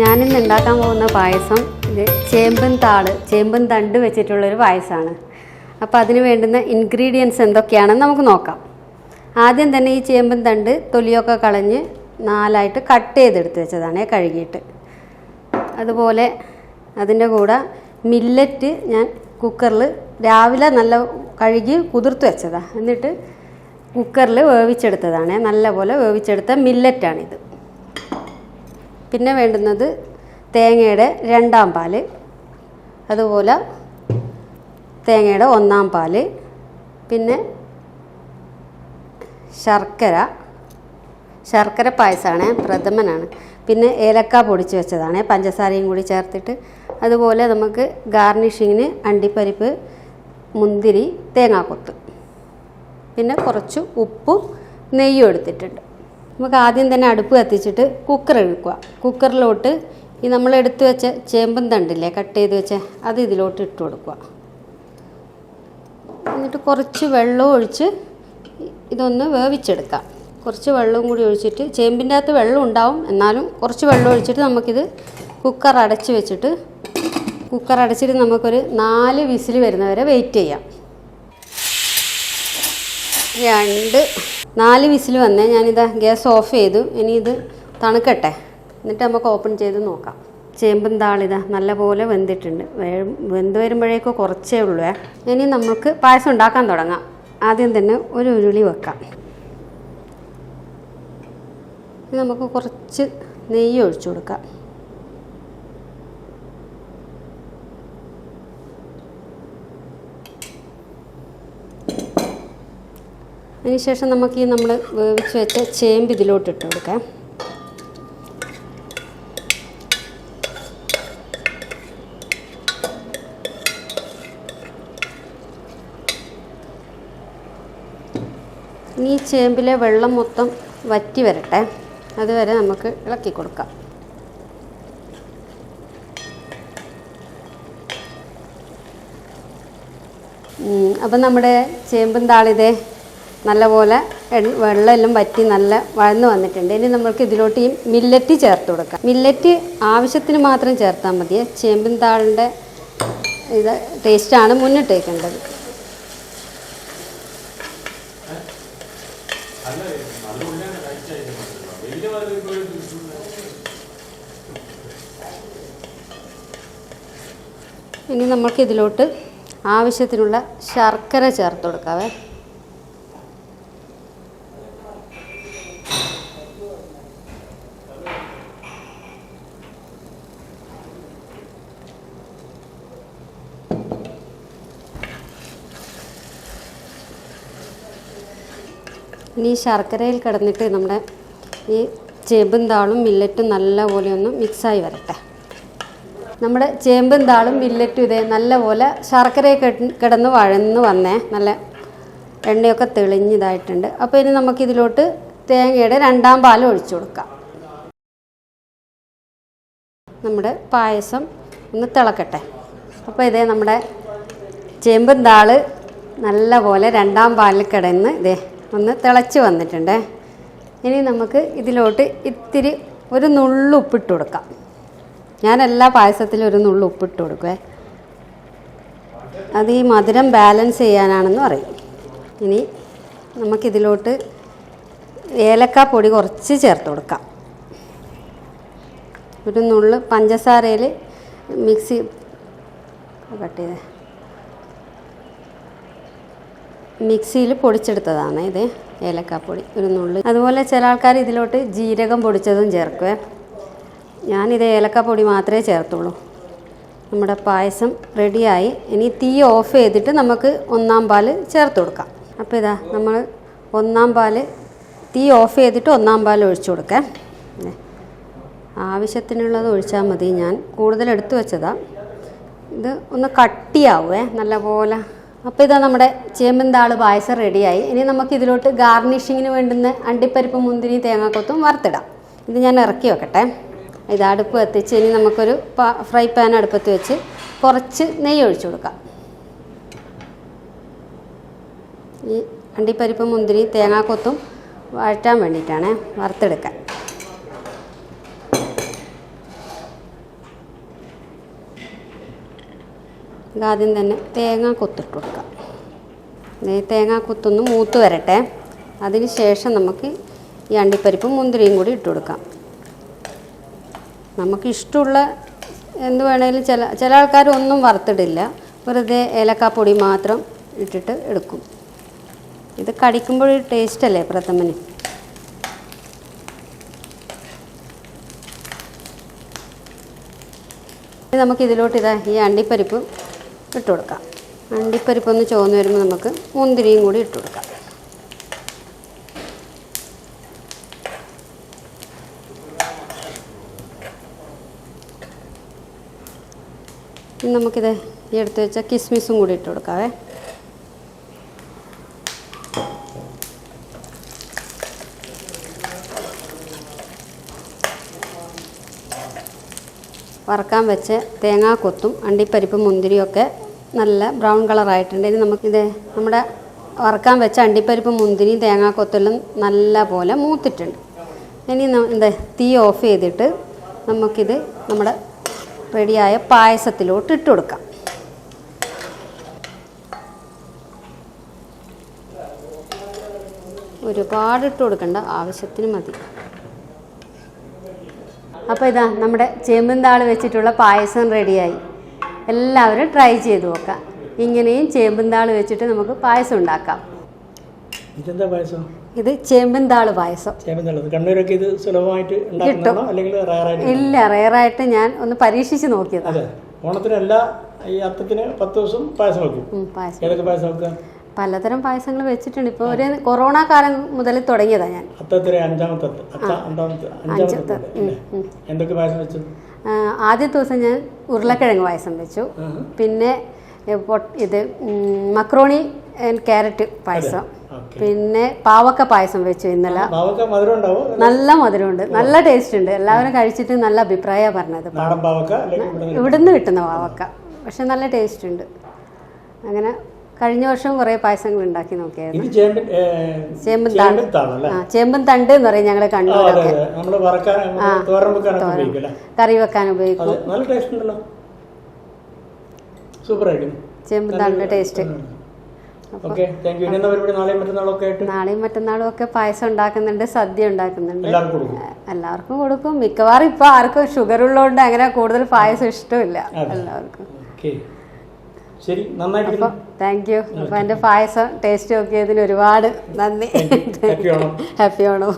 ഞാനിന്ന് ഉണ്ടാക്കാൻ പോകുന്ന പായസം ഇത് ചേമ്പൻ താൾ ചേമ്പൻ തണ്ട് വെച്ചിട്ടുള്ളൊരു പായസമാണ്. അപ്പോൾ അതിന് വേണ്ടുന്ന ഇൻഗ്രീഡിയൻസ് എന്തൊക്കെയാണെന്ന് നമുക്ക് നോക്കാം. ആദ്യം തന്നെ ഈ ചേമ്പൻ തണ്ട് തൊലിയൊക്കെ കളഞ്ഞ് നാലായിട്ട് കട്ട് ചെയ്തെടുത്ത് വെച്ചതാണ് കഴുകിയിട്ട്. അതുപോലെ അതിന്റെ കൂടെ മില്ലറ്റ് ഞാൻ കുക്കറിൽ രാവിലെ നല്ല കഴുകി കുതിർത്ത് വെച്ചതാണ് എന്നിട്ട് കുക്കറിൽ വേവിച്ചെടുത്തതാണ്. നല്ലപോലെ വേവിച്ചെടുത്ത മില്ലറ്റാണിത് പിന്നെ വേണ്ടുന്നത് തേങ്ങയുടെ രണ്ടാം പാൽ അതുപോലെ തേങ്ങയുടെ ഒന്നാം പാൽ പിന്നെ ശർക്കര. ശർക്കര പായസമാണ് പ്രഥമനാണ്. പിന്നെ ഏലക്ക പൊടിച്ച് വെച്ചതാണ് പഞ്ചസാരയും കൂടി ചേർത്തിട്ട്. അതുപോലെ നമുക്ക് ഗാർണിഷിങ്ങിന് അണ്ടിപ്പരിപ്പ് മുന്തിരി തേങ്ങാക്കൊത്ത്. പിന്നെ കുറച്ച് ഉപ്പും നെയ്യും എടുത്തിട്ടുണ്ട്. നമുക്ക് ആദ്യം തന്നെ അടുപ്പ് കത്തിച്ചിട്ട് കുക്കർ എടുക്കുക കുക്കറിലോട്ട് ഈ നമ്മൾ എടുത്തു വെച്ച ചേമ്പും തണ്ടില്ലേ കട്ട് ചെയ്ത് വെച്ച അത് ഇതിലോട്ട് ഇട്ട് കൊടുക്കുക. എന്നിട്ട് കുറച്ച് വെള്ളം ഒഴിച്ച് ഇതൊന്ന് വേവിച്ചെടുക്കാം. കുറച്ച് വെള്ളവും കൂടി ഒഴിച്ചിട്ട് ചേമ്പിന്റെ അകത്ത് വെള്ളം ഉണ്ടാവും എന്നാലും കുറച്ച് വെള്ളം ഒഴിച്ചിട്ട് നമുക്കിത് കുക്കർ അടച്ച് വെച്ചിട്ട് കുക്കർ അടച്ചിട്ട് നമുക്കൊരു നാല് വിസിൽ വരുന്നവരെ വെയിറ്റ് ചെയ്യാം. രണ്ട് നാല് വിസിൽ വന്നേ ഞാനിതാ ഗ്യാസ് ഓഫ് ചെയ്തു. ഇനി ഇത് തണുക്കട്ടെ. എന്നിട്ട് നമുക്ക് ഓപ്പൺ ചെയ്ത് നോക്കാം. ചേമ്പും താളിതാ നല്ലപോലെ വെന്തിട്ടുണ്ട്. വെന്ത് വരുമ്പോഴേക്കും കുറച്ചേ ഉള്ളൂ. ഇനി നമുക്ക് പായസം ഉണ്ടാക്കാൻ തുടങ്ങാം. ആദ്യം തന്നെ ഒരു ഉരുളി വെക്കാം. നമുക്ക് കുറച്ച് നെയ്യ് ഒഴിച്ചു കൊടുക്കാം. അതിനുശേഷം നമുക്ക് ഈ നമ്മൾ വേവിച്ച് വെച്ച ചേമ്പ് ഇതിലോട്ട് ഇട്ട് കൊടുക്കാം. ഈ ചേമ്പിലെ വെള്ളം മൊത്തം വറ്റി വരട്ടെ. അതുവരെ നമുക്ക് ഇളക്കി കൊടുക്കാം. അപ്പം നമ്മുടെ ചേമ്പും താളിതേ നല്ലപോലെ വെള്ളമെല്ലാം വറ്റി നല്ല വഴന്ന് വന്നിട്ടുണ്ട്. ഇനി നമുക്ക് ഇതിലോട്ട് ഈ മില്ലറ്റ് ചേർത്ത് കൊടുക്കാം. മില്ലറ്റ് ആവശ്യത്തിന് മാത്രം ചേർത്താൽ മതി. ചേമ്പിൻ താളിന്റെ ഇത് ടേസ്റ്റാണ് മുന്നിട്ടേക്കേണ്ടത്. ഇനി നമുക്ക് ഇതിലോട്ട് ആവശ്യത്തിനുള്ള ശർക്കര ചേർത്ത് കൊടുക്കാവേ. ഇനി ശർക്കരയിൽ കിടന്നിട്ട് നമ്മുടെ ഈ ചേമ്പും താളും മില്ലറ്റും നല്ലപോലെ ഒന്ന് മിക്സായി വരട്ടെ. നമ്മുടെ ചേമ്പും താളും മില്ലറ്റും ഇതേ നല്ലപോലെ ശർക്കരയൊക്കെ കിടന്ന് വഴന്ന് വന്നേ. നല്ല എണ്ണയൊക്കെ തെളിഞ്ഞതായിട്ടുണ്ട്. അപ്പോൾ ഇനി നമുക്കിതിലോട്ട് തേങ്ങയുടെ രണ്ടാം പാൽ ഒഴിച്ചു കൊടുക്കാം. നമ്മുടെ പായസം ഒന്ന് തിളക്കട്ടെ. അപ്പോൾ ഇതേ നമ്മുടെ ചേമ്പും താൾ നല്ലപോലെ രണ്ടാം പാലിൽ കിടന്ന് ഇതേ ഒന്ന് തിളച്ച് വന്നിട്ടുണ്ട്. ഇനി നമുക്ക് ഇതിലോട്ട് ഇത്തിരി ഒരു നുള്ളു ഉപ്പിട്ട് കൊടുക്കാം. ഞാൻ എല്ലാ പായസത്തിലും ഒരു നുള്ളു ഉപ്പിട്ട് കൊടുക്കുവേ. അത് ഈ മധുരം ബാലൻസ് ചെയ്യാനാണെന്ന് പറയും. ഇനി നമുക്കിതിലോട്ട് ഏലക്ക പൊടി കുറച്ച് ചേർത്ത് കൊടുക്കാം. ഒരു നുള്ളു പഞ്ചസാരയിൽ മിക്സി കട്ട് ചെയ്തേ. മിക്സിയിൽ പൊടിച്ചെടുത്തതാണ് ഇത് ഏലക്കാപ്പൊടി ഒരു നുള്ളി. അതുപോലെ ചില ആൾക്കാർ ഇതിലോട്ട് ജീരകം പൊടിച്ചതും ചേർക്കുവേ. ഞാനിത് ഏലക്കാപ്പൊടി മാത്രമേ ചേർത്തുള്ളൂ. നമ്മുടെ പായസം റെഡിയായി. ഇനി തീ ഓഫ് ചെയ്തിട്ട് നമുക്ക് ഒന്നാം പാൽ ചേർത്ത് കൊടുക്കാം. അപ്പോൾ ഇതാ നമ്മൾ ഒന്നാം പാൽ തീ ഓഫ് ചെയ്തിട്ട് ഒന്നാം പാൽ ഒഴിച്ചു കൊടുക്കാം. ആവശ്യത്തിനുള്ളത് ഒഴിച്ചാൽ മതി. ഞാൻ കൂടുതൽ എടുത്തു വെച്ചതാണ് ഇത് ഒന്ന് കട്ടിയാവുമേ നല്ലപോലെ അപ്പോൾ ഇതാ നമ്മുടെ ചേമ്പൻ താൾ പായസം റെഡിയായി. ഇനി നമുക്ക് ഇതിലോട്ട് ഗാർണിഷിങ്ങിന് വേണ്ടുന്ന അണ്ടിപ്പരിപ്പ് മുന്തിരി തേങ്ങാക്കൊത്തും വറുത്തിടാം. ഇത് ഞാൻ ഇറക്കി വെക്കട്ടെ. ഇത് അടുപ്പ് കത്തിച്ച് ഇനി നമുക്കൊരു ഫ്രൈ പാൻ അടുപ്പത്ത് വെച്ച് കുറച്ച് നെയ്യ് ഒഴിച്ചു കൊടുക്കാം. ഈ അണ്ടിപ്പരിപ്പ് മുന്തിരി തേങ്ങാക്കൊത്തും വഴറ്റാൻ വേണ്ടിയിട്ടാണ് വറുത്തെടുക്കാൻ. ആദ്യം തന്നെ തേങ്ങ കൊത്തിട്ട് കൊടുക്കാം തേങ്ങ കൊത്തൊന്ന് മൂത്ത് വരട്ടെ. അതിന് ശേഷം നമുക്ക് ഈ അണ്ടിപ്പരിപ്പും മുന്തിരിയും കൂടി ഇട്ട് കൊടുക്കാം. നമുക്ക് ഇഷ്ടമുള്ള എന്ത് വേണേലും ചില ചില ആൾക്കാർ ഒന്നും വറുത്തിടില്ല. വെറുതെ ഏലക്കാപ്പൊടി മാത്രം ഇട്ടിട്ട് എടുക്കും. ഇത് കടിക്കുമ്പോൾ ടേസ്റ്റ് അല്ലേ പ്രഥമന്? ഇനി നമുക്ക് ഇതിലോട്ട് ഇതാ ഈ അണ്ടിപ്പരിപ്പ് ഇട്ട് കൊടുക്കാം. അണ്ടിപ്പരിപ്പ് ഒന്ന് ചുവന്ന് വരുമ്പോൾ നമുക്ക് മുന്തിരിയും കൂടി ഇട്ട് കൊടുക്കാം. നമുക്കിത് ഈ എടുത്ത് വെച്ച കിസ്മിസും കൂടി ഇട്ട് കൊടുക്കാവേ. വറക്കാൻ വെച്ച് തേങ്ങാക്കൊത്തും അണ്ടിപ്പരിപ്പ് മുന്തിരിയൊക്കെ നല്ല ബ്രൗൺ കളറായിട്ടുണ്ട് ഇനി നമുക്കിത് നമ്മുടെ വറക്കാൻ വെച്ച അണ്ടിപ്പരിപ്പ് മുന്തിരിയും തേങ്ങാക്കൊത്തെല്ലാം നല്ല പോലെ മൂത്തിട്ടുണ്ട്. ഇനി എന്താ തീ ഓഫ് ചെയ്തിട്ട് നമുക്കിത് നമ്മുടെ റെഡിയായ പായസത്തിലോട്ട് ഇട്ട് കൊടുക്കാം. ഒരുപാട് ഇട്ട് കൊടുക്കേണ്ട ആവശ്യത്തിന് മതി. അപ്പോൾ ഇതാ നമ്മുടെ ചേമ്പുംതാൾ വെച്ചിട്ടുള്ള പായസം റെഡിയായി എല്ലാവരും ട്രൈ ചെയ്ത് നോക്കാം. ഇങ്ങനെയും ചേമ്പുംതാൾ വെച്ചിട്ട് നമുക്ക് പായസം ഉണ്ടാക്കാം. ഇതെന്താ പായസം? ഇത് ചേമ്പുംതാൾ പായസം. കണ്ണൂരൊക്കെ ഇത് സുലഭമായിട്ട് കിട്ടും. അല്ലെങ്കിൽ ഇല്ല റയറായിട്ട് ഞാൻ ഒന്ന് പരീക്ഷിച്ച് നോക്കിയതാണ് അതെ. ഓണത്തിനല്ല ഈ അത്തത്തിന് പത്ത് ദിവസം പായസം വെക്കും. പായസം. ഏതൊക്കെ പായസം വെക്കുക? പലതരം പായസങ്ങൾ വെച്ചിട്ടുണ്ട്. ഇപ്പോൾ ഒരു കൊറോണ കാലം മുതൽ തുടങ്ങിയതാണ് ഞാൻ. അഞ്ചാമത്തെ എന്തൊക്കെ പായസം വെച്ചു? ആ, ആദ്യത്തെ ദിവസം ഞാൻ ഉരുളക്കിഴങ്ങ് പായസം വെച്ചു. പിന്നെ ഇത് മക്രോണി ആൻഡ് ക്യാരറ്റ് പായസം. പിന്നെ പാവക്ക പായസം വെച്ചു ഇന്നലെ. നല്ല മധുരമുണ്ട്. നല്ല ടേസ്റ്റ് ഉണ്ട്. എല്ലാവരും കഴിച്ചിട്ട് നല്ല അഭിപ്രായമാണ് പറഞ്ഞത്. ഇവിടുന്ന് കിട്ടുന്ന പാവക്ക? പക്ഷെ നല്ല ടേസ്റ്റ് ഉണ്ട്. അങ്ങനെ കഴിഞ്ഞ വർഷം കുറെ പായസങ്ങൾ ഉണ്ടാക്കി നോക്കിയായിരുന്നു. ചേമ്പിൻ തണ്ട്. എന്ന് പറയും ഞങ്ങളെ കണ്ണൂരൊക്കെ. കറി വെക്കാൻ ഉപയോഗിക്കും. ചേമ്പൻ തണ്ട് ടേസ്റ്റ് നാളെയും മറ്റന്നാളും ഒക്കെ പായസം ഉണ്ടാക്കുന്നുണ്ട് സദ്യ ഉണ്ടാക്കുന്നുണ്ട്. എല്ലാവർക്കും കൊടുക്കും. മിക്കവാറും ഇപ്പൊ ആർക്കും ഷുഗർ ഉള്ളതുകൊണ്ട് അങ്ങനെ കൂടുതൽ പായസം ഇഷ്ടമില്ല. എല്ലാവർക്കും. ശരി നന്നായിട്ട് താങ്ക് യു അപ്പൊ എന്റെ പായസം ടേസ്റ്റ് നോക്കിയതിന് ഒരുപാട് നന്ദി. ഹാപ്പി ആണോ ഹാപ്പി ആണോ